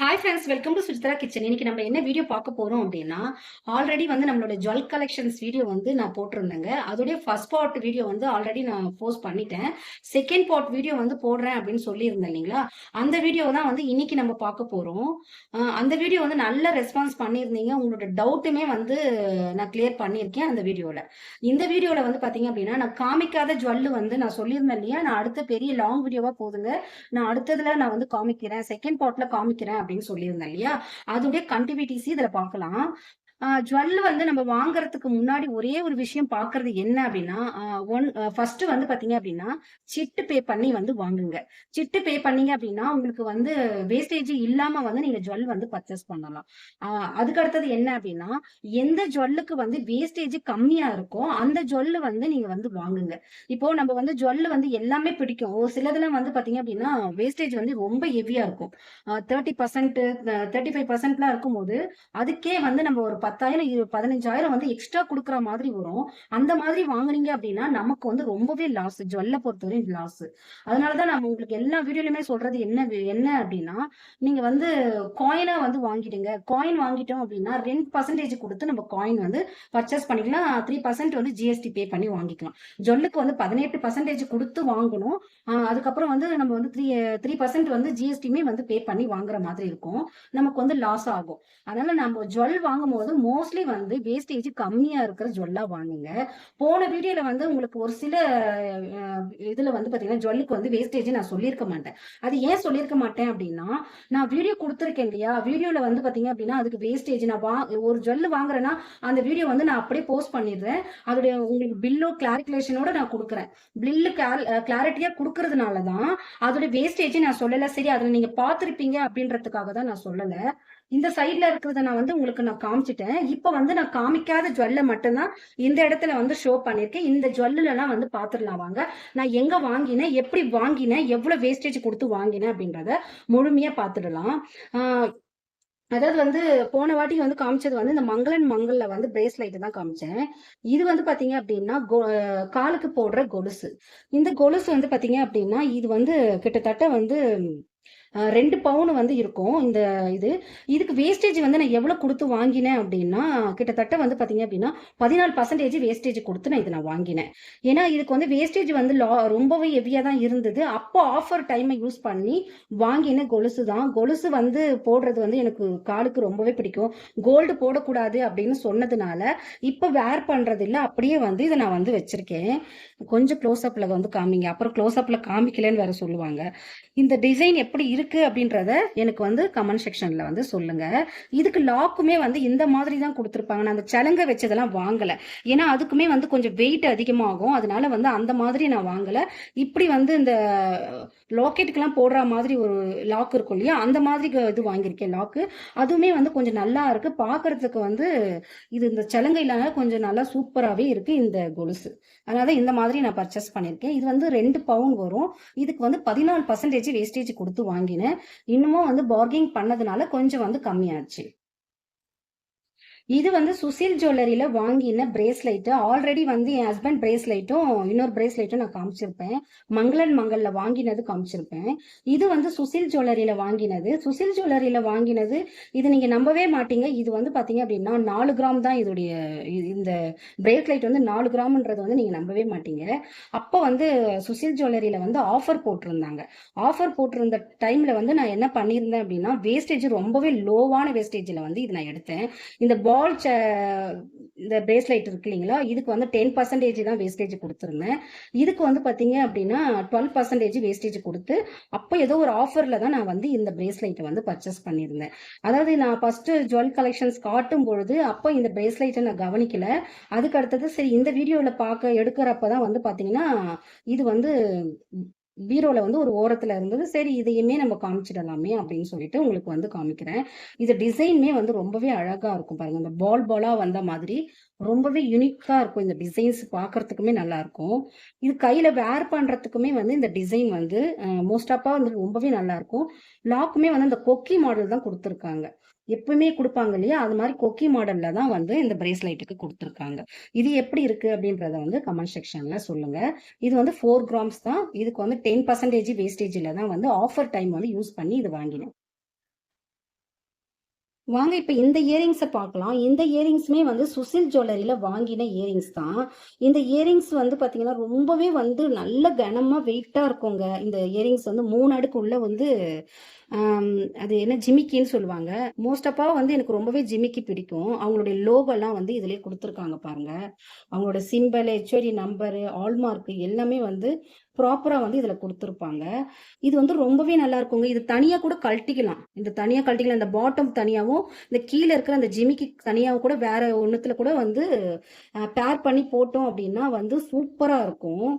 Hi friends welcome to Sujithra kitchen இன்னைக்கு நம்ம என்ன வீடியோ பார்க்க போறோம் அப்படின்னா ஆல்ரெடி வந்து நம்மளோட ஜுவல் கலெக்ஷன்ஸ் வீடியோ வந்து நான் போட்டிருந்தேங்க. அதோடைய ஃபர்ஸ்ட் பார்ட் வீடியோ வந்து ஆல்ரெடி நான் போஸ்ட் பண்ணிட்டேன். செகண்ட் பார்ட் வீடியோ வந்து போடுறேன் அப்படின்னு சொல்லியிருந்தேன் இல்லைங்களா? அந்த வீடியோ தான் வந்து இன்னைக்கு நம்ம பார்க்க போறோம். அந்த வீடியோ வந்து நல்ல ரெஸ்பான்ஸ் பண்ணியிருந்தீங்க. உங்களோட டவுட்டுமே வந்து நான் கிளியர் பண்ணியிருக்கேன் அந்த வீடியோவில் இந்த வீடியோவில் வந்து பார்த்தீங்க அப்படின்னா நான் காமிக்காத ஜுவல் வந்து நான் சொல்லியிருந்தேன் இல்லையா? நான் அடுத்த பெரிய லாங் வீடியோவாக போதுங்க. நான் அடுத்ததுல நான் வந்து காமிக்கிறேன். செகண்ட் பார்ட்ல காமிக்கிறேன் அப்படின்னு சொல்லியிருந்தேன் இல்லையா? அதோடைய கண்டிவிட்டிஸ் இதுல பார்க்கலாம். ஜுவல் வந்து நம்ம வாங்குறதுக்கு முன்னாடி ஒரே ஒரு விஷயம் பாக்குறது என்ன அப்படின்னா ஒன் ஃபர்ஸ்ட் வந்து பாத்தீங்க அப்படின்னா சிட்டு பே பண்ணி வந்து வாங்குங்க. சிட்டு பே பண்ணீங்க அப்படின்னா உங்களுக்கு வந்து வேஸ்டேஜ் இல்லாம வந்து நீங்க ஜுவல் வந்து பர்ச்சேஸ் பண்ணலாம். ஆஹ் அதுக்கு அடுத்தது என்ன அப்படின்னா எந்த ஜுவல்லுக்கு வந்து வேஸ்டேஜ் கம்மியா இருக்கோ அந்த ஜுவல் வந்து நீங்க வந்து வாங்குங்க. இப்போ நம்ம வந்து ஜுவல் வந்து எல்லாமே பிடிக்கும். ஒரு சிலதுல வந்து பாத்தீங்க அப்படின்னா வேஸ்டேஜ் வந்து ரொம்ப ஹெவியா இருக்கும். தேர்ட்டி பர்சன்ட் தேர்ட்டி ஃபைவ் பர்சன்ட்லாம் இருக்கும்போது அதுக்கே வந்து நம்ம ஒரு பத்தாயிரம் இரு- பதினஞ்சாயிரம் வந்து எக்ஸ்ட்ரா கொடுக்குற மாதிரி வரும். அந்த மாதிரி வாங்குனீங்க அப்படின்னா நமக்கு வந்து ரொம்பவே லாஸ் ஜுவல்ல பொறுத்தவரையும் லாஸ் அதனாலதான் நான் உங்களுக்கு எல்லா வீடியோலயுமே சொல்றது என்ன என்ன அப்படின்னா நீங்க வந்து காயினா வந்து வாங்கிடுங்க. காயின் வாங்கிட்டோம் அப்படின்னா ரெண்டு பர்சன்டேஜ் கொடுத்து நம்ம காயின் வந்து பர்ச்சேஸ் பண்ணிக்கலாம். த்ரீ பர்சன்ட் வந்து ஜிஎஸ்டி பே பண்ணி வாங்கிக்கலாம். ஜொல்லுக்கு வந்து பதினெட்டு பர்சன்டேஜ் கொடுத்து வாங்கணும். அதுக்கப்புறம் வந்து நம்ம வந்து த்ரீ த்ரீ பர்சன்ட் வந்து ஜிஎஸ்டியுமே வந்து பே பண்ணி வாங்குற மாதிரி இருக்கும். நமக்கு வந்து லாஸ் ஆகும். அதனால நம்ம ஜுவல் வாங்கும் போது மோஸ்ட்லி வந்து வேஸ்டேஜ் கம்மியா இருக்கிற ஜுவல்லா வாங்குங்க. போன வீடியோல வந்து உங்களுக்கு ஒரு சில இதில் இதுல வந்து பார்த்தீங்கன்னா ஜுவல்லுக்கு வந்து வேஸ்டேஜ் நான் சொல்லியிருக்க மாட்டேன். அது ஏன் சொல்லியிருக்க மாட்டேன் அப்படின்னா நான் வீடியோ கொடுத்துருக்கேன் இல்லையா? வீடியோல வந்து பாத்தீங்க அப்படின்னா அதுக்கு வேஸ்டேஜ் நான் வா ஒரு ஜுவல் வாங்குறேன்னா அந்த வீடியோ வந்து நான் அப்படியே போஸ்ட் பண்ணிடுறேன். அதோடைய உங்களுக்கு பில்லோ கிளாரிகுலேஷனோட நான் கொடுக்குறேன். பில்லு கிளாரிட்டியா கொடுக்கறதுனால தான் அதோட வேஸ்டேஜ் நான் சொல்லல. சரி அதுல நீங்க பார்த்துருப்பீங்க அப்படின்றதுக்காக தான் நான் சொல்லலை. இந்த சைட்ல இருக்கிறத நான் வந்து உங்களுக்கு நான் காமிச்சிட்டேன். இப்போ வந்து நான் காமிக்காத ஜுவல்ல மட்டும்தான் இந்த இடத்துல வந்து ஷோ பண்ணியிருக்கேன். இந்த ஜுவல்லாம் வந்து பாத்துடலாம் வாங்க. நான் எங்க வாங்கினேன் எப்படி வாங்கினேன் எவ்வளவு வேஸ்டேஜ் கொடுத்து வாங்கினேன் அப்படின்றத முழுமையா பார்த்துடலாம் ஆஹ் அதாவது வந்து போன வாட்டி வந்து காமிச்சது வந்து இந்த மங்களன் மங்கல்ல வந்து பிரேஸ்லைட் தான் காமிச்சேன். இது வந்து பாத்தீங்க அப்படின்னா கொ- காலுக்கு போடுற கொலுசு. இந்த கொலுசு வந்து பாத்தீங்க அப்படின்னா இது வந்து கிட்டத்தட்ட வந்து ரெண்டு பவுன் வந்து இருக்கும். இந்த இது. இதுக்கு வேஸ்டேஜ் வந்து நான் எவ்வளோ கொடுத்து வாங்கினேன் அப்படின்னா கிட்டத்தட்ட வந்து பார்த்தீங்க அப்படின்னா பதினாலு பர்சன்டேஜ் வேஸ்டேஜ் கொடுத்து நான் இதை நான் வாங்கினேன். ஏன்னா இதுக்கு வந்து வேஸ்டேஜ் வந்து லா- ரொம்பவே ஹெவியாக தான் இருந்தது. அப்போ ஆஃபர் டைமை யூஸ் பண்ணி வாங்கின கொலுசு தான். கொலுசு வந்து போடுறது வந்து எனக்கு காலுக்கு ரொம்பவே பிடிக்கும். கோல்டு போடக்கூடாது அப்படின்னு சொன்னதுனால இப்போ வேர் பண்ணுறது இல்லை அப்படியே வந்து இதை நான் வந்து வச்சிருக்கேன். கொஞ்சம் க்ளோஸ் அப்பில் வந்து காமிங்க. அப்புறம் க்ளோஸ் அப்பில் காமிக்கலன்னு வேற சொல்லுவாங்க. இந்த டிசைன் எப்படி இருக்குது அப்படின்றத எனக்கு வந்து கமெண்ட் செக்ஷனில் வந்து சொல்லுங்கள் இதுக்கு லாக்குமே வந்து இந்த மாதிரி தான் கொடுத்துருப்பாங்க. நான் அந்த சலங்கை வச்சதெல்லாம் வாங்கலை. ஏன்னா அதுக்குமே வந்து கொஞ்சம் வெயிட் அதிகமாகும். அதனால வந்து அந்த மாதிரி நான் வாங்கலை. இப்படி வந்து இந்த லாக்கெட்டுக்கெல்லாம் போடுற மாதிரி ஒரு லாக் இருக்கும் இல்லையா? அந்த மாதிரி இது வாங்கியிருக்கேன் லாக்கு அதுவுமே வந்து கொஞ்சம் நல்லா இருக்குது பார்க்குறதுக்கு வந்து இது இந்த சலங்கையில கொஞ்சம் நல்லா சூப்பராகவே இருக்குது இந்த கொலுசு. அதனால இந்த மாதிரி நான் பர்ச்சேஸ் பண்ணியிருக்கேன். இது வந்து ரெண்டு பவுன் வரும். இதுக்கு வந்து பதினாலு பர்சன்டேஜ் வேஸ்டேஜ் கொடுத்து வாங்கினேன். இன்னமும் வந்து பார்கிங் பண்ணதுனால கொஞ்சம் வந்து கம்மியாச்சு. இது வந்து சுசில் ஜுவல்லரியில வாங்கின பிரேஸ்லைட்டு. ஆல்ரெடி வந்து என் ஹஸ்பண்ட் பிரேஸ்லைட்டும் இன்னொரு பிரேஸ்லைட்டும் நான் காமிச்சிருப்பேன். மங்களன் மங்கல்ல வாங்கினது காமிச்சிருப்பேன். இது வந்து சுசில் ஜுவல்லரியில வாங்கினது. சுசில் ஜுவல்லரியில வாங்கினது இது நீங்க நம்பவே மாட்டீங்க. இது வந்து பாத்தீங்க அப்படின்னா நாலு கிராம் தான் இதோடைய இந்த பிரேஸ்லைட் வந்து நாலு கிராம்ன்றது வந்து நீங்க நம்பவே மாட்டீங்க. அப்போ வந்து சுசில் ஜுவல்லரியில வந்து ஆஃபர் போட்டிருந்தாங்க. ஆஃபர் போட்டிருந்த டைம்ல வந்து நான் என்ன பண்ணியிருந்தேன் அப்படின்னா வேஸ்டேஜ் ரொம்பவே லோவான வேஸ்டேஜ்ல வந்து இது நான் எடுத்தேன். இந்த வால் இந்த பிரேஸ்லைட் இருக்கு இல்லைங்களா? இதுக்கு வந்து டென் பர்சன்டேஜ் தான் வேஸ்டேஜ் கொடுத்துருந்தேன். இதுக்கு வந்து பார்த்தீங்க அப்படின்னா டுவெல் பர்சன்டேஜ் வேஸ்டேஜ் கொடுத்து அப்போ ஏதோ ஒரு ஆஃபரில் தான் நான் வந்து இந்த பிரேஸ்லைட்டை வந்து பர்ச்சேஸ் பண்ணியிருந்தேன். அதாவது நான் ஃபர்ஸ்ட் ஜுவல் கலெக்ஷன்ஸ் காட்டும் பொழுது அப்போ இந்த பிரேஸ்லைட்டை நான் கவனிக்கல. அதுக்கு அடுத்தது சரி இந்த வீடியோவில் பார்க்க எடுக்கிறப்ப தான் வந்து பார்த்தீங்கன்னா இது வந்து பீரோல வந்து ஒரு ஓரத்துல இருந்தது. சரி இதையுமே நம்ம காமிச்சிடலாமே அப்படின்னு சொல்லிட்டு உங்களுக்கு வந்து காமிக்கிறேன். இது டிசைனுமே வந்து ரொம்பவே அழகா இருக்கும் பாருங்க. இந்த பால் பாலா வந்த மாதிரி ரொம்பவே யூனிக்கா இருக்கும். இந்த டிசைன்ஸ் பார்க்கறதுக்குமே நல்லா இருக்கும் இது கையில வேர் பண்றதுக்குமே வந்து இந்த டிசைன் வந்து மோஸ்ட் ஆஃபா வந்து ரொம்பவே நல்லா இருக்கும் லாக்குமே வந்து இந்த கொக்கி மாடல் தான் கொடுத்துருக்காங்க. எப்பவுமே கொடுப்பாங்க இல்லையா? அது மாதிரி கொக்கி மாடல்ல தான் வந்து இந்த பிரேஸ்லைட்டுக்கு கொடுத்துருக்காங்க. இது எப்படி இருக்கு அப்படின்றத வந்து கமெண்ட் செக்ஷன்ல சொல்லுங்க. இது வந்து ஃபோர் கிராம்ஸ் தான். இதுக்கு வந்து டென் பர்சன்டேஜ் வேஸ்டேஜில் தான் வந்து ஆஃபர் டைம் வந்து யூஸ் பண்ணி இது வாங்கினேன் வாங்க இப்ப இந்த இயரிங்ஸை பார்க்கலாம். இந்த இயரிங்ஸுமே வந்து சுசில் ஜுவல்லரியில் வாங்கின இயரிங்ஸ் தான். இந்த இயரிங்ஸ் வந்து பார்த்தீங்கன்னா, ரொம்பவே வந்து நல்ல கனமா வெயிட்டா இருக்குங்க. இந்த இயரிங்ஸ் வந்து மூணு அடுக்குள்ளே வந்து அது என்ன ஜிமிக்கின்னு சொல்லுவாங்க. மோஸ்ட் ஆஃப்பா வந்து எனக்கு ரொம்பவே ஜிமிக்கி பிடிக்கும். அவங்களுடைய லோகோலாம் வந்து இதிலயே கொடுத்துருக்காங்க பாருங்க. அவங்களோட சிம்பிள் ஹெச்ஓடி நம்பரு, ஹால்மார்க் எல்லாமே வந்து ப்ராப்பராக வந்து இதில் கொடுத்துருப்பாங்க இது வந்து ரொம்பவே நல்லா இருக்குங்க. இது தனியாக கூட கழட்டிக்கலாம். இந்த தனியாக கழட்டிக்கலாம். இந்த பாட்டம் தனியாகவும் இந்த கீழே இருக்கிற அந்த ஜிமிக்கி தனியாகவும் கூட வேற ஒன்றுத்தில் கூட வந்து பேர் பண்ணி போட்டோம் அப்படின்னா வந்து சூப்பராக இருக்கும்.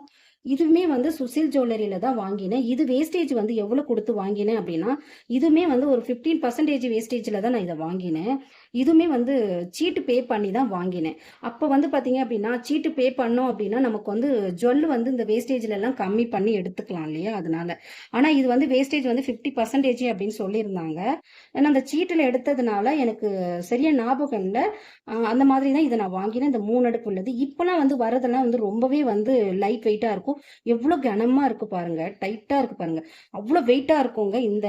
இதுவுமே வந்து சுசில் ஜுவல்லரியில தான் வாங்கினேன். இது வேஸ்டேஜ் வந்து எவ்வளோ கொடுத்து வாங்கினேன் அப்படின்னா இதுவுமே வந்து ஒரு ஃபிஃப்டீன் பர்சன்டேஜ் வேஸ்டேஜில் தான் நான் இதை வாங்கினேன். இதுவுமே வந்து சீட்டு பே பண்ணி தான் வாங்கினேன். அப்போ வந்து பார்த்தீங்க அப்படின்னா சீட்டு பே பண்ணோம் அப்படின்னா நமக்கு வந்து ஜுவல் வந்து இந்த வேஸ்டேஜ்லலாம் கம்மி பண்ணி எடுத்துக்கலாம் இல்லையா? அதனால. ஆனால் இது வந்து வேஸ்டேஜ் வந்து ஃபிஃப்டி பர்சன்டேஜ் அப்படின்னு சொல்லியிருந்தாங்க. ஆனா அந்த சீட்டில் எடுத்ததுனால எனக்கு சரியா ஞாபகம் இல்லை அந்த மாதிரி தான் இதை நான் வாங்கினேன். இந்த மூணு அடுப்பு உள்ளது. இப்போலாம் வந்து வரதெல்லாம் வந்து ரொம்பவே வந்து லைட் வெயிட்டாக இருக்கும். எவ்வளோ கனமாக இருக்கு பாருங்க. டைட்டாக இருக்கு பாருங்க. அவ்வளோ வெயிட்டாக இருக்குங்க. இந்த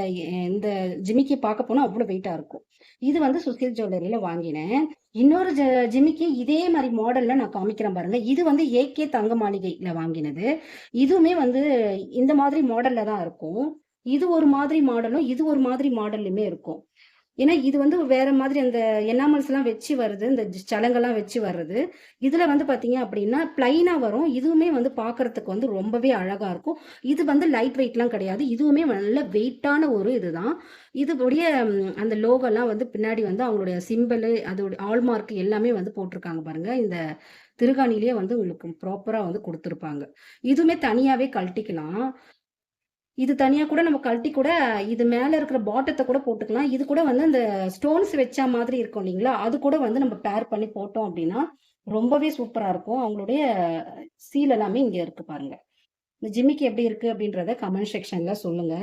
இந்த ஜிமிக்கி பார்க்க போனால் அவ்வளோ வெயிட்டாக இருக்கும். இது வந்து சுசில் ஜுவல்லரில வாங்கினேன். இன்னொரு ஜ ஜிமிக்கி இதே மாதிரி மாடல்ல நான் காமிக்கிறேன் பாருங்க. இது வந்து ஏகே தங்க மாளிகைல வாங்கினது. இதுவுமே வந்து இந்த மாதிரி மாடல்ல தான் இருக்கும். இது ஒரு மாதிரி மாடலும், இது ஒரு மாதிரி மாடல்லுமே இருக்கும். ஏன்னா இது வந்து வேற மாதிரி அந்த எனாமல்ஸ்லாம் வச்சு வருது. இந்த சலங்கெல்லாம் வச்சு வர்றது. இதுல வந்து பார்த்தீங்க அப்படின்னா பிளைனா வரும். இதுவுமே வந்து பார்க்கறதுக்கு வந்து ரொம்பவே அழகா இருக்கும். இது வந்து லைட் வெயிட்லாம் கிடையாது. இதுவுமே நல்ல வெயிட்டான ஒரு இதுதான். இதுவுடைய அந்த லோகோலாம் வந்து பின்னாடி வந்து அவங்களுடைய சிம்பலு, அதோட ஆல்மார்க் எல்லாமே வந்து போட்டிருக்காங்க பாருங்க. இந்த திருகாணிலேயே வந்து உங்களுக்கு ப்ராப்பரா வந்து கொடுத்துருப்பாங்க இதுவுமே தனியாவே கழட்டிக்கலாம். இது தனியாக கூட நம்ம கழட்டி கூட இது மேலே இருக்கிற பாட்டத்தை கூட போட்டுக்கலாம். இது கூட வந்து அந்த ஸ்டோன்ஸ் வச்சா மாதிரி இருக்கும் இல்லைங்களா? அது கூட வந்து நம்ம பேர் பண்ணி போட்டோம் அப்படின்னா ரொம்பவே சூப்பராக இருக்கும். அவங்களுடைய சீல் எல்லாமே இங்கே இருக்கு பாருங்க. இந்த ஜிம்மிக்கு எப்படி இருக்கு அப்படின்றத கமெண்ட் செக்ஷன்ல சொல்லுங்க.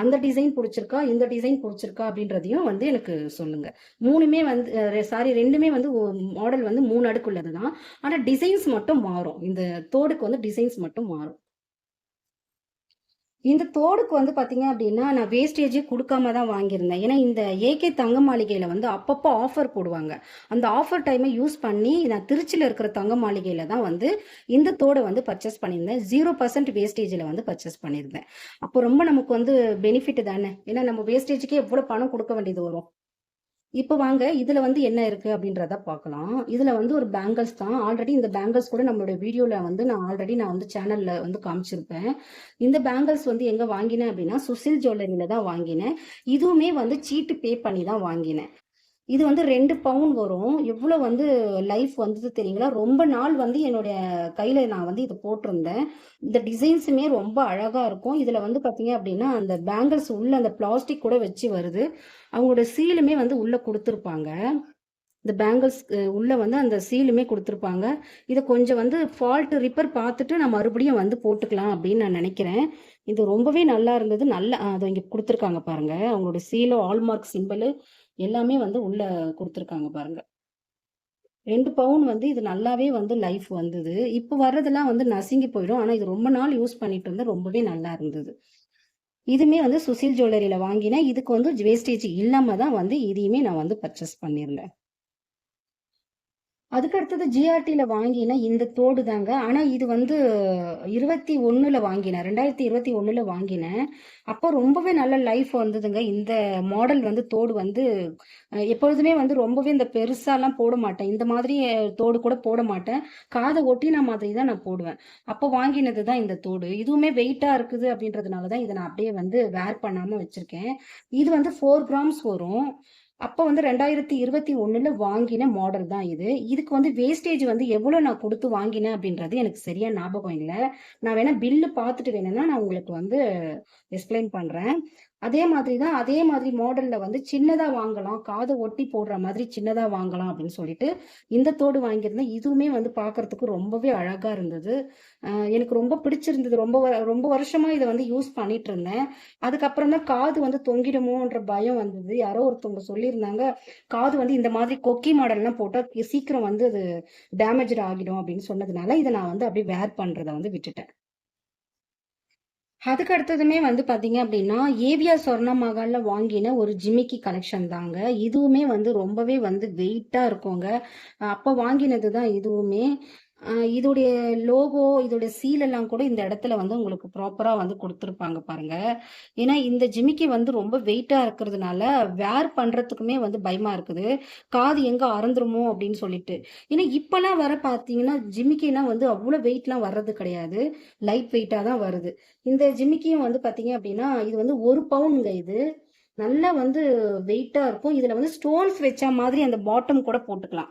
அந்த டிசைன் பிடிச்சிருக்கா இந்த டிசைன் பிடிச்சிருக்கா அப்படின்றதையும் வந்து எனக்கு சொல்லுங்க. மூணுமே வந்து சாரி ரெண்டுமே வந்து மாடல் வந்து மூணு அடுக்கு உள்ளது தான். ஆனால் டிசைன்ஸ் மட்டும் மாறும். இந்த தோடுக்கு வந்து டிசைன்ஸ் மட்டும் மாறும். இந்த தோடுக்கு வந்து பார்த்தீங்க அப்படின்னா நான் வேஸ்டேஜே கொடுக்காம தான் வாங்கியிருந்தேன். ஏன்னா இந்த ஏகே தங்க மாளிகையில் வந்து அப்பப்போ ஆஃபர் போடுவாங்க. அந்த ஆஃபர் டைமை யூஸ் பண்ணி நான் திருச்சியில் இருக்கிற தங்க மாளிகையில் தான் வந்து இந்த தோடை வந்து பர்ச்சேஸ் பண்ணியிருந்தேன். ஜீரோ பர்சன்ட் வேஸ்டேஜில் வந்து பர்ச்சேஸ் பண்ணியிருந்தேன். அப்போ ரொம்ப நமக்கு வந்து பெனிஃபிட் தானே. ஏன்னா நம்ம வேஸ்டேஜுக்கே எவ்வளோ பணம் கொடுக்க வேண்டியது வரும். இப்போ வாங்க இதுல வந்து என்ன இருக்கு அப்படின்றத பார்க்கலாம். இதுல வந்து ஒரு பேங்கிள்ஸ் தான். ஆல்ரெடி இந்த பேங்கிள்ஸ் கூட நம்மளுடைய வீடியோல வந்து நான் ஆல்ரெடி நான் வந்து சேனல்ல வந்து காமிச்சிருப்பேன். இந்த பேங்கிள்ஸ் வந்து எங்க வாங்கினேன் அப்படின்னா சுசில் ஜுவல்லரியில் தான் வாங்கினேன். இதுவுமே வந்து சீட்டு பே பண்ணி தான் வாங்கினேன். இது வந்து ரெண்டு பவுன் வரும். எவ்வளோ வந்து லைஃப் வந்தது தெரியுங்களா? ரொம்ப நாள் வந்து என்னுடைய கையில நான் வந்து இதை போட்டிருந்தேன். இந்த டிசைன்ஸுமே ரொம்ப அழகா இருக்கும். இதுல வந்து பார்த்தீங்க அப்படின்னா அந்த பேங்கிள்ஸ் உள்ள அந்த பிளாஸ்டிக் கூட வச்சு வருது. அவங்களோட சீலுமே வந்து உள்ள கொடுத்துருப்பாங்க இந்த பேங்கிள்ஸ் உள்ளே உள்ள வந்து அந்த சீலுமே கொடுத்துருப்பாங்க இதை கொஞ்சம் வந்து ஃபால்ட் ரிப்பேர் பார்த்துட்டு நான் மறுபடியும் வந்து போட்டுக்கலாம் அப்படின்னு நான் நினைக்கிறேன் இது ரொம்பவே நல்லா இருந்தது. நல்ல அதை இங்கே கொடுத்துருக்காங்க பாருங்கள் பாருங்க. அவங்களோட சீலோ ஆல்மார்க் சிம்பலு எல்லாமே வந்து உள்ள கொடுத்துருக்காங்க பாருங்க. ரெண்டு பவுன் வந்து இது நல்லாவே வந்து லைஃப் வந்தது. இப்போ வர்றதெல்லாம் வந்து நசுங்கி போயிடும். ஆனால் இது ரொம்ப நாள் யூஸ் பண்ணிட்டு இருந்தேன். ரொம்பவே நல்லா இருந்தது. இதுமே வந்து சுசில் ஜுவல்லரியில் வாங்கினேன். இதுக்கு வந்து வேஸ்டேஜ் இல்லாம தான் வந்து இதையுமே நான் வந்து பர்ச்சேஸ் பண்ணியிருந்தேன். அதுக்கு அடுத்தது வாங்கின இந்த தோடு தாங்க. ஆனால் இது வந்து 21ல வாங்கினேன். 2021ல வாங்கினேன். அப்போ ரொம்பவே நல்ல லைஃப் வந்ததுங்க. இந்த மாடல் வந்து தோடு வந்து எப்பொழுதுமே வந்து ரொம்பவே இந்த பெருசாலாம் போட மாட்டேன். இந்த மாதிரி தோடு கூட போட மாட்டேன். காத ஒட்டின மாதிரி தான் நான் போடுவேன். அப்போ வாங்கினது தான் இந்த தோடு. இதுவுமே வெயிட்டாக இருக்குது அப்படின்றதுனால தான் இதை நான் அப்படியே வந்து வேர் பண்ணாமல் வச்சுருக்கேன் இது வந்து ஃபோர் கிராம்ஸ் வரும். அப்போ வந்து 2021ல வாங்கின மாடல் தான் இது. இதுக்கு வந்து வேஸ்டேஜ் வந்து எவ்வளோ நான் கொடுத்து வாங்கினேன் அப்படின்றது எனக்கு சரியா ஞாபகம் இல்லை நான் வேணா பில்லு பார்த்துட்டு வேணும்னா நான் உங்களுக்கு வந்து எக்ஸ்ப்ளைன் பண்றேன். அதே மாதிரி தான் அதே மாதிரி மாடலில் வந்து சின்னதாக வாங்கலாம். காதை ஒட்டி போடுற மாதிரி சின்னதாக வாங்கலாம் அப்படின்னு சொல்லிட்டு இந்த தோடு வாங்கியிருந்தேன். இதுவுமே வந்து பார்க்கறதுக்கு ரொம்பவே அழகாக இருந்தது. எனக்கு ரொம்ப பிடிச்சிருந்தது. ரொம்ப வ ரொம்ப வருஷமாக இதை வந்து யூஸ் பண்ணிட்டு இருந்தேன். அதுக்கப்புறம் தான் காது வந்து தொங்கிடுமோன்ற பயம் வந்தது. யாரோ ஒருத்தவங்க சொல்லியிருந்தாங்க. காது வந்து இந்த மாதிரி கொக்கி மாடல்லாம் போட்டால் சீக்கிரம் வந்து அது டேமேஜ் ஆகிடும் அப்படின்னு சொன்னதுனால, இதை நான் வந்து அப்படியே வேர் பண்ணுறதை வந்து விட்டுட்டேன். அதுக்கு அடுத்ததுமே வந்து பார்த்தீங்க அப்படின்னா, ஏவியா சொர்ணா மஹால்ல வாங்கின ஒரு ஜிமிக்கி கலெக்ஷன் தாங்க. இதுவுமே வந்து ரொம்பவே வந்து வெயிட்டாக இருக்குங்க. அப்போ வாங்கினது தான் இதுவுமே. இதோடைய லோகோ, இதோடைய சீல் எல்லாம் கூட இந்த இடத்துல வந்து உங்களுக்கு ப்ராப்பரா வந்து கொடுத்துருப்பாங்க பாருங்க. ஏன்னா, இந்த ஜிமிக்கி வந்து ரொம்ப வெயிட்டா இருக்கிறதுனால, வேர் பண்றதுக்குமே வந்து பயமா இருக்குது. காது எங்க அறந்துருமோ அப்படின்னு சொல்லிட்டு. ஏன்னா, இப்போல்லாம் வர பார்த்தீங்கன்னா, ஜிமிக்கினா வந்து அவ்வளோ வெயிட்லாம் வர்றது கிடையாது. லைட் வெயிட்டா தான் வருது. இந்த ஜிமிக்கியும் வந்து பார்த்தீங்க அப்படின்னா, இது வந்து ஒரு பவுன்ங்க இது. நல்லா வந்து வெயிட்டாக இருக்கும். இதில் வந்து ஸ்டோன்ஸ் வச்ச மாதிரி அந்த பாட்டம் கூட போட்டுக்கலாம்.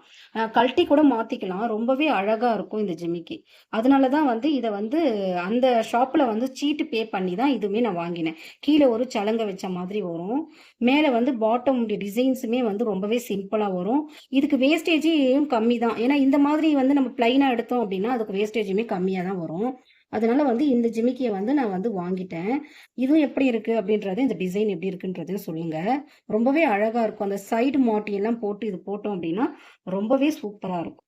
கல்ட்டி கழட்டி கூட மாற்றிக்கலாம் ரொம்பவே அழகாக இருக்கும் இந்த ஜிமிக்கி. அதனால தான் வந்து இதை வந்து அந்த ஷாப்பில் வந்து சீட்டு பே பண்ணி தான் இதுவுமே நான் வாங்கினேன். கீழே ஒரு சலங்க வச்ச மாதிரி வரும். மேலே வந்து பாட்டம் டிசைன்ஸுமே வந்து ரொம்பவே சிம்பிளாக வரும். இதுக்கு வேஸ்டேஜும் கம்மி தான். ஏன்னா இந்த மாதிரி வந்து நம்ம பிளைனாக எடுத்தோம் அப்படின்னா, அதுக்கு வேஸ்டேஜுமே கம்மியாக தான் வரும். அதனால வந்து இந்த ஜிமிக்கியை வந்து நான் வந்து வாங்கிட்டேன். இதுவும் எப்படி இருக்கு அப்படின்றது, இந்த டிசைன் எப்படி இருக்குன்றதையும் சொல்லுங்க. ரொம்பவே அழகா இருக்கும். அந்த சைடு மாட்டி எல்லாம் போட்டு இது போட்டோம் அப்படின்னா, ரொம்பவே சூப்பரா இருக்கும்.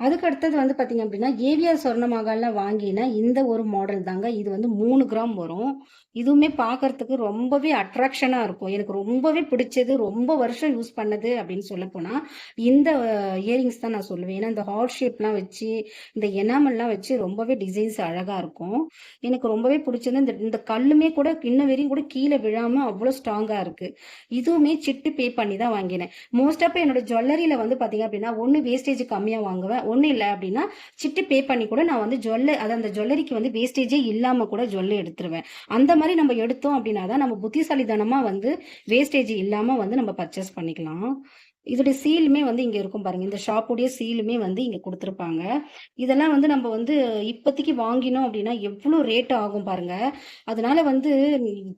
அதுக்கு அடுத்தது வந்து பார்த்தீங்க அப்படின்னா, ஏவிஆர் சொர்ண மஹால்ல வாங்கின இந்த ஒரு மாடல் தாங்க. இது வந்து மூணு கிராம் வரும். இதுவுமே பார்க்கறதுக்கு ரொம்பவே அட்ராக்ஷனாக இருக்கும். எனக்கு ரொம்பவே பிடிச்சது, ரொம்ப வருஷம் யூஸ் பண்ணது அப்படின்னு சொல்லப்போனால் இந்த இயரிங்ஸ் தான் நான் சொல்லுவேன். ஏன்னா, இந்த ஹார்ட் ஷேப்லாம் வச்சு, இந்த எனாமல்லாம் வச்சு ரொம்பவே டிசைன்ஸ் அழகாக இருக்கும். எனக்கு ரொம்பவே பிடிச்சது இந்த இந்த கல்லுமே கூட இன்ன வரையும் கூட கீழே விழாமல் அவ்வளோ ஸ்ட்ராங்காக இருக்குது இதுவுமே சிட்டு பே பண்ணி தான் வாங்கினேன். மோஸ்ட் ஆஃப் என்னோட ஜுவல்லரியில் வந்து பார்த்தீங்க அப்படின்னா, ஒன்று வேஸ்டேஜ் கம்மியாக வாங்குவேன். ஒன்றும் இல்லை அப்படின்னா, சிட்டு பே பண்ணி கூட நான் வந்து ஜுவல்ல அது அந்த ஜுவல்லரிக்கு வந்து வேஸ்டேஜே இல்லாமல் கூட ஜுவல்ல எடுத்துருவேன். அந்த மாதிரி நம்ம எடுத்தோம் அப்படின்னா தான், நம்ம புத்திசாலிதனமாக வந்து வேஸ்டேஜ் இல்லாமல் வந்து நம்ம பர்ச்சேஸ் பண்ணிக்கலாம். இதோடைய சீலுமே வந்து இங்கே இருக்கும் பாருங்க. இந்த ஷாப்புடைய சீலுமே வந்து இங்கே கொடுத்துருப்பாங்க இதெல்லாம் வந்து நம்ம வந்து இப்போதைக்கு வாங்கினோம் அப்படின்னா, எவ்வளோ ரேட் ஆகும் பாருங்க. அதனால வந்து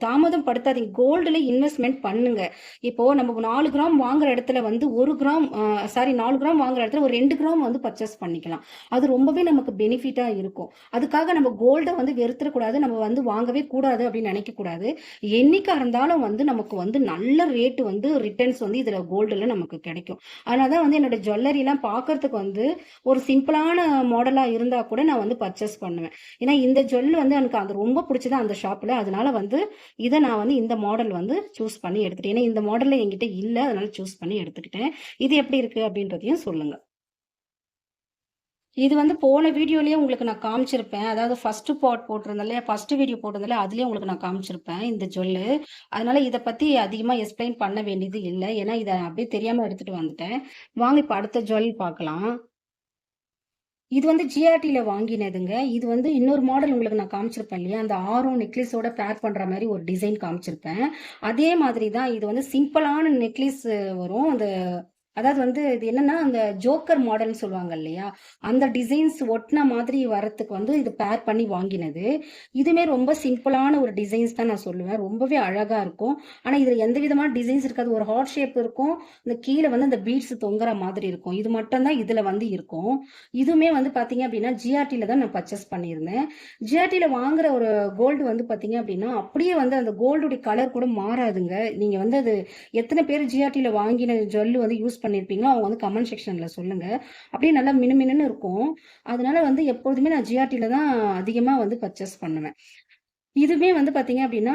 தாமதம் படுத்தாதீங்க. கோல்டில் இன்வெஸ்ட்மெண்ட் பண்ணுங்க. இப்போ நம்ம நாலு கிராம் வாங்குற இடத்துல வந்து ஒரு கிராம் சாரி நாலு கிராம் வாங்குற இடத்துல ஒரு ரெண்டு கிராம் வந்து பர்ச்சேஸ் பண்ணிக்கலாம். அது ரொம்பவே நமக்கு பெனிஃபிட்டாக இருக்கும். அதுக்காக நம்ம கோல்டை வந்து வெறுத்துறக்கூடாது. நம்ம வந்து வாங்கவே கூடாது அப்படின்னு நினைக்கக்கூடாது. என்னைக்காக இருந்தாலும் வந்து நமக்கு வந்து நல்ல ரேட்டு வந்து ரிட்டர்ன்ஸ் வந்து இதில் கோல்டில் நமக்கு கிடைக்கும். அதனால தான் வந்து என்னோட ஜுவல்லரிலாம் பார்க்கறதுக்கு வந்து ஒரு சிம்பிளான மாடலாக இருந்தால் கூட நான் வந்து பர்ச்சேஸ் பண்ணுவேன். ஏன்னா, இந்த ஜுவல் வந்து எனக்கு அது ரொம்ப பிடிச்சது அந்த ஷாப்பில் அதனால வந்து இதை நான் வந்து இந்த மாடல் வந்து சூஸ் பண்ணி எடுத்துட்டேன். ஏன்னா, இந்த மாடலில் என்கிட்ட இல்லை அதனால சூஸ் பண்ணி எடுத்துக்கிட்டேன். இது எப்படி இருக்குது அப்படின்றதையும் சொல்லுங்கள் இது வந்து போன வீடியோலேயே உங்களுக்கு நான் காமிச்சிருப்பேன். அதாவது ஃபர்ஸ்ட் பார்ட் போட்டிருந்தேன் இல்லையா? ஃபர்ஸ்ட் வீடியோ போட்டிருந்தாலே அதுலேயே உங்களுக்கு நான் காமிச்சிருப்பேன் இந்த ஜொல்லு அதனால இதை பத்தி அதிகமாக எக்ஸ்பிளைன் பண்ண வேண்டியது இல்லை ஏன்னா, இதை அப்படியே தெரியாமல் எடுத்துட்டு வந்துட்டேன். வாங்க இப்போ அடுத்த ஜுவல் பார்க்கலாம். இது வந்து ஜிஆர்டியில் வாங்கினதுங்க. இது வந்து இன்னொரு மாடல் உங்களுக்கு நான் காமிச்சிருப்பேன் இல்லையா? அந்த ஆரம் நெக்லஸோட பேர் பண்ணுற மாதிரி ஒரு டிசைன் காமிச்சிருப்பேன். அதே மாதிரி தான் இது வந்து சிம்பிளான நெக்லஸ் வரும். அந்த அதாவது வந்து இது என்னன்னா, அந்த ஜோக்கர் மாடல்னு சொல்லுவாங்க இல்லையா? அந்த டிசைன்ஸ் ஒட்டின மாதிரி வரத்துக்கு வந்து இது பேர் பண்ணி வாங்கினது. இதுமே ரொம்ப சிம்பிளான ஒரு டிசைன்ஸ் தான் நான் சொல்லுவேன். ரொம்பவே அழகா இருக்கும். ஆனா, இதுல எந்த விதமான டிசைன்ஸ் இருக்காது. ஒரு ஹார்ட் ஷேப் இருக்கும். இந்த கீழே வந்து அந்த பீட்ஸ் தொங்குற மாதிரி இருக்கும். இது மட்டும் தான் இதுல வந்து இருக்கும். இதுவுமே வந்து பாத்தீங்க அப்படின்னா, ஜிஆர்டில தான் நான் பர்ச்சேஸ் பண்ணியிருந்தேன். ஜிஆர்டில வாங்குற ஒரு கோல்டு வந்து பார்த்தீங்க அப்படின்னா, அப்படியே வந்து அந்த கோல்டுடைய கலர் கூட மாறாதுங்க. நீங்க வந்து அது எத்தனை பேர் ஜிஆர்டில வாங்கின ஜுவல்லு வந்து யூஸ் பண்ணியிருப்பீங்களோ, அவங்க வந்து கமெண்ட் செக்ஷன்ல சொல்லுங்க. அப்படியே நல்லா மினுமினுன்னு இருக்கும். அதனால வந்து எப்பொழுதுமே நான் ஜிஆர்டியில் தான் அதிகமாக வந்து பர்ச்சேஸ் பண்ணுவேன். இதுவுமே வந்து பார்த்தீங்க அப்படின்னா,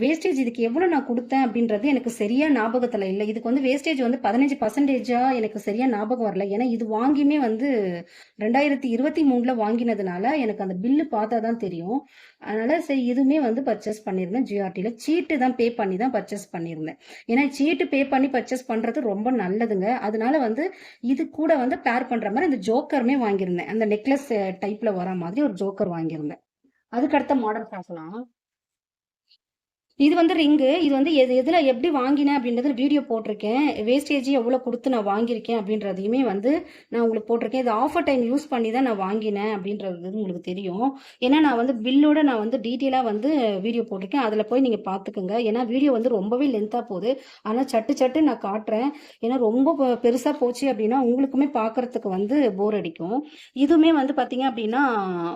வேஸ்டேஜ் இதுக்கு எவ்வளோ நான் கொடுத்தேன் அப்படின்றது எனக்கு சரியாக ஞாபகத்தில் இல்லை இதுக்கு வந்து வேஸ்டேஜ் வந்து 15% எனக்கு சரியாக ஞாபகம் வரல. ஏன்னா, இது வாங்கியுமே வந்து 2023ல வாங்கினதுனால, எனக்கு அந்த பில்லு பார்த்தா தான் தெரியும். அதனால் சரி இதுவுமே வந்து பர்ச்சேஸ் பண்ணியிருந்தேன் ஜிஆர்டியில் சீட்டு தான் பே பண்ணி தான் பர்ச்சேஸ் பண்ணியிருந்தேன். ஏன்னா, சீட்டு பே பண்ணி பர்ச்சேஸ் பண்ணுறது ரொம்ப நல்லதுங்க. அதனால வந்து இது கூட வந்து பேர் பண்ணுற மாதிரி அந்த ஜோக்கருமே வாங்கியிருந்தேன். அந்த நெக்லஸ் டைப்பில் வர மாதிரி ஒரு ஜோக்கர் வாங்கியிருந்தேன். அதுக்கடுத்த மாடல் பார்க்கலாம். இது வந்து ரிங்கு. இது வந்து எது எதில் எப்படி வாங்கினேன் அப்படின்றது வீடியோ போட்டிருக்கேன். வேஸ்டேஜ் எவ்வளோ கொடுத்து நான் வாங்கியிருக்கேன் அப்படின்றதையுமே வந்து நான் உங்களுக்கு போட்டிருக்கேன். இது ஆஃபர் டைம் யூஸ் பண்ணி தான் நான் வாங்கினேன் அப்படின்றது உங்களுக்கு தெரியும். ஏன்னா, நான் வந்து பில்லோட நான் வந்து டீட்டெயிலாக வந்து வீடியோ போட்டிருக்கேன். அதில் போய் நீங்கள் பார்த்துக்குங்க ஏன்னா, வீடியோ வந்து ரொம்பவே லென்த்தாக போகுது. ஆனால் சட்டு சட்டு நான் காட்டுறேன். ஏன்னா, ரொம்ப பெருசாக போச்சு அப்படின்னா, உங்களுக்குமே பார்க்குறதுக்கு வந்து போர் அடிக்கும். இதுவுமே வந்து பார்த்தீங்க அப்படின்னா,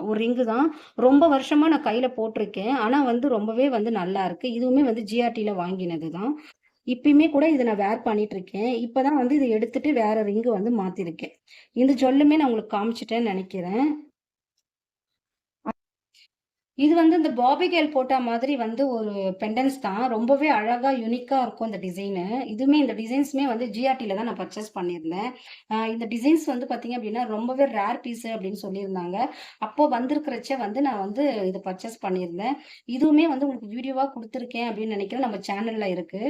ஒரு ரிங்கு தான். ரொம்ப வருஷமாக நான் கையில் போட்டிருக்கேன். ஆனால் வந்து ரொம்பவே வந்து நல்லா இருக்குது இதுவுமே வந்து ஜிஆர்டியில் வாங்கினது தான். இப்பயுமே கூட இதை நான் வேர் பண்ணிட்டு இருக்கேன். இப்போதான் வந்து இதை எடுத்துட்டு வேற ரிங்கு வந்து மாத்திருக்கேன். இந்த ஜொல்லுமே நான் உங்களுக்கு காமிச்சிட்டேன்னு நினைக்கிறேன் இது வந்து இந்த பாபிகேல் போட்டா மாதிரி வந்து ஒரு பெண்டன்ஸ் தான். ரொம்பவே அழகா யூனிக்கா இருக்கும் இந்த டிசைனு இதுவுமே இந்த டிசைன்ஸுமே வந்து ஜிஆர்டில தான் நான் பர்ச்சேஸ் பண்ணியிருந்தேன். இந்த டிசைன்ஸ் வந்து பாத்தீங்க அப்படின்னா ரொம்பவே ரேர் பீஸ் அப்படின்னு சொல்லியிருந்தாங்க. அப்போ வந்திருக்கிறச்ச வந்து நான் வந்து இதை பர்ச்சேஸ் பண்ணியிருந்தேன். இதுவுமே வந்து உங்களுக்கு வீடியோவா கொடுத்துருக்கேன் அப்படின்னு நினைக்கிறேன். நம்ம சேனல்ல இருக்கு.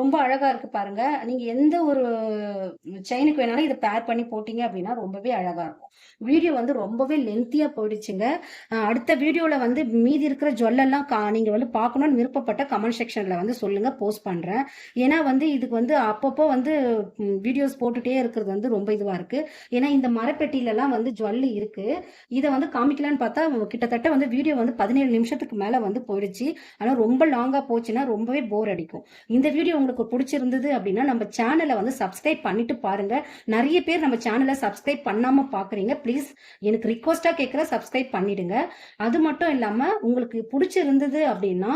ரொம்ப அழகா இருக்கு பாருங்க. நீங்க எந்த ஒரு செயினுக்கு வேணாலும் இதை பேர் பண்ணி போட்டீங்க அப்படின்னா ரொம்பவே அழகா இருக்கும். வீடியோ வந்து ரொம்பவே லென்த்தியா போயிடுச்சுங்க. அடுத்த வீடியோல வந்து மீதி இருக்கிற ஜுவல்லெல்லாம் கா நீங்கள் வந்து பார்க்கணும்னு விருப்பப்பட்ட கமெண்ட் செக்ஷனில் வந்து சொல்லுங்கள் போஸ்ட் பண்ணுறேன் ஏன்னா வந்து இதுக்கு வந்து அப்பப்போ வந்து வீடியோஸ் போட்டுகிட்டே இருக்கிறது வந்து ரொம்ப இதுவாக இருக்குது ஏன்னா இந்த மரப்பெட்டியிலலாம் வந்து ஜுவல்லு இருக்குது இதை வந்து காமிக்கலான்னு பார்த்தா கிட்டத்தட்ட வந்து வீடியோ வந்து பதினேழு நிமிஷத்துக்கு மேலே வந்து போயிடுச்சு. ஆனால் ரொம்ப லாங்காக போச்சுன்னா ரொம்பவே போர் அடிக்கும். இந்த வீடியோ உங்களுக்கு பிடிச்சிருந்தது அப்படின்னா நம்ம சேனலை வந்து சப்ஸ்கிரைப் பண்ணிட்டு பாருங்க. நிறைய பேர் நம்ம சேனலை சப்ஸ்கிரைப் பண்ணாமல் பார்க்குறீங்க ப்ளீஸ் எனக்கு ரிக்வஸ்ட்டாக கேட்குற சப்ஸ்கிரைப் பண்ணிடுங்க. அது மட்டும் இல்லாமல் இல்லாமல் உங்களுக்கு பிடிச்சிருந்தது அப்படின்னா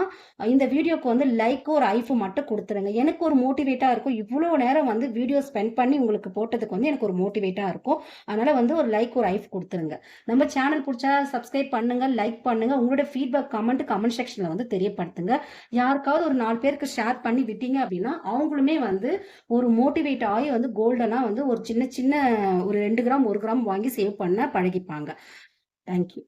இந்த வீடியோக்கு வந்து லைக் ஒரு ஐஃபு மட்டும் கொடுத்துருங்க. எனக்கு ஒரு மோட்டிவேட்டாக இருக்கும். இவ்வளோ நேரம் வந்து வீடியோ ஸ்பெண்ட் பண்ணி உங்களுக்கு போட்டதுக்கு வந்து எனக்கு ஒரு மோட்டிவேட்டாக இருக்கும். அதனால் வந்து ஒரு லைக் ஒரு ஐஃப் கொடுத்துருங்க. நம்ம சேனல் பிடிச்சா சப்ஸ்கிரைப் பண்ணுங்க லைக் பண்ணுங்கள் உங்களோட ஃபீட்பேக் கமெண்ட் கமெண்ட் செக்ஷனில் வந்து தெரியப்படுத்துங்க. யாருக்காவது ஒரு நாலு பேருக்கு ஷேர் பண்ணி விட்டீங்க அப்படின்னா அவங்களுமே வந்து ஒரு மோட்டிவேட் ஆகி வந்து கோல்டனாக வந்து ஒரு சின்ன சின்ன ஒரு ரெண்டு கிராம் ஒரு கிராம் வாங்கி சேவ் பண்ண பழகிப்பாங்க. தேங்க்யூ